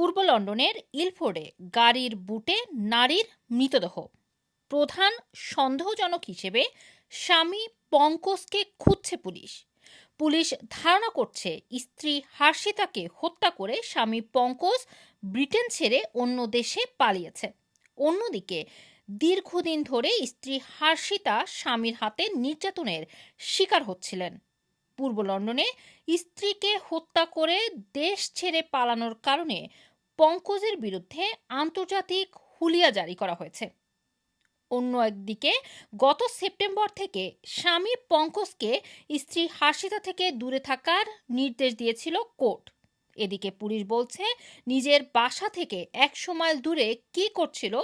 পূর্ব লন্ডনের ইলফোর্ডে গাড়ির বুটে নারীর মৃতদেহ। প্রধান সন্দেহজনক হিসেবে স্বামী পঙ্কজকে খুঁজছে পুলিশ। পুলিশ ধারণা করছে স্ত্রী হার্ষিতাকে হত্যা করে স্বামী পঙ্কজ ব্রিটেন ছেড়ে অন্য দেশে পালিয়েছে। অন্যদিকে, দীর্ঘদিন ধরে স্ত্রী হার্ষিতা স্বামীর হাতে নির্যাতনের শিকার হচ্ছিলেন। পূর্ব লন্ডনে স্ত্রীকে হত্যা করে দেশ ছেড়ে পালানোর কারণে পঙ্কজের বিরুদ্ধে আন্তর্জাতিক হুলিয়া জারি করা হয়েছে। অন্য একদিকে, গত সেপ্টেম্বর থেকে স্বামী পঙ্কজকে স্ত্রী হাসিতা থেকে দূরে থাকার নির্দেশ দিয়েছিল কোর্ট। এদিকে পুলিশ বলছে, নিজের বাসা থেকে একশো মাইল দূরে কি করছিল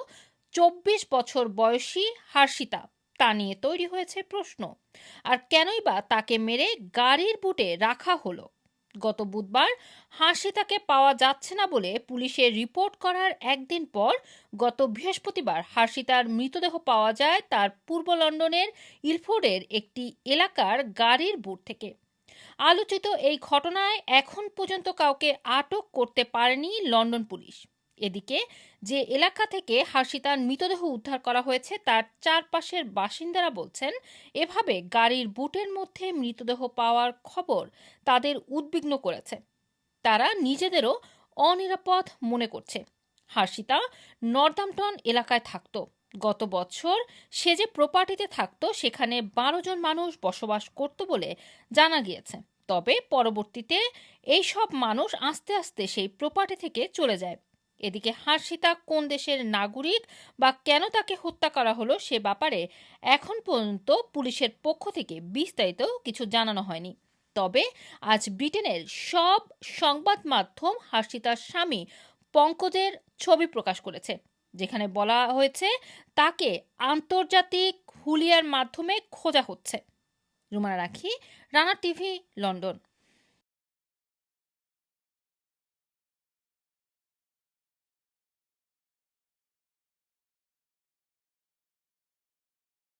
চব্বিশ বছর বয়সী হার্ষিতা, তা নিয়ে তৈরি হয়েছে প্রশ্ন। আর কেনই বা তাকে মেরে গাড়ির বুটে রাখা হলো? গত বুধবার হাসিতাকে পাওয়া যাচ্ছে না বলে পুলিশে রিপোর্ট করার একদিন পর গত বৃহস্পতিবার হাসিতার মৃতদেহ পাওয়া যায় তার পূর্ব লন্ডনের ইলফোর্ডের একটি এলাকার গাড়ির বুট থেকে। আলোচিত এই ঘটনায় এখন পর্যন্ত কাউকে আটক করতে পারেনি লন্ডন পুলিশ। এদিকে যে এলাকা থেকে হাসিতার মৃতদেহ উদ্ধার করা হয়েছে, তার চারপাশের বাসিন্দারা বলছেন, এভাবে গাড়ির বুটের মধ্যে মৃতদেহ পাওয়ার খবর তাদের উদ্বিগ্ন করেছে। তারা নিজেদেরও অনিরাপদ মনে করছে। হাসিতা নর্দাম্পটন এলাকায় থাকতো। গত বছর সে যে প্রপার্টিতে থাকতো, সেখানে বারো জন মানুষ বসবাস করত বলে জানা গিয়েছে। তবে পরবর্তীতে এই সব মানুষ আস্তে আস্তে সেই প্রপার্টি থেকে চলে যায়। এদিকে হাসিতা কোন দেশের নাগরিক বা কেন তাকে হত্যা করা হলো সে ব্যাপারে এখন পর্যন্ত পুলিশের পক্ষ থেকে বিস্তারিত কিছু জানানো হয়নি। তবে আজ ব্রিটেনের সব সংবাদ মাধ্যম হাসিতার স্বামী পঙ্কজের ছবি প্রকাশ করেছে, যেখানে বলা হয়েছে তাকে আন্তর্জাতিক হুলিয়ার মাধ্যমে খোঁজা হচ্ছে। রুমানা রাখি, রানা টিভি, লন্ডন।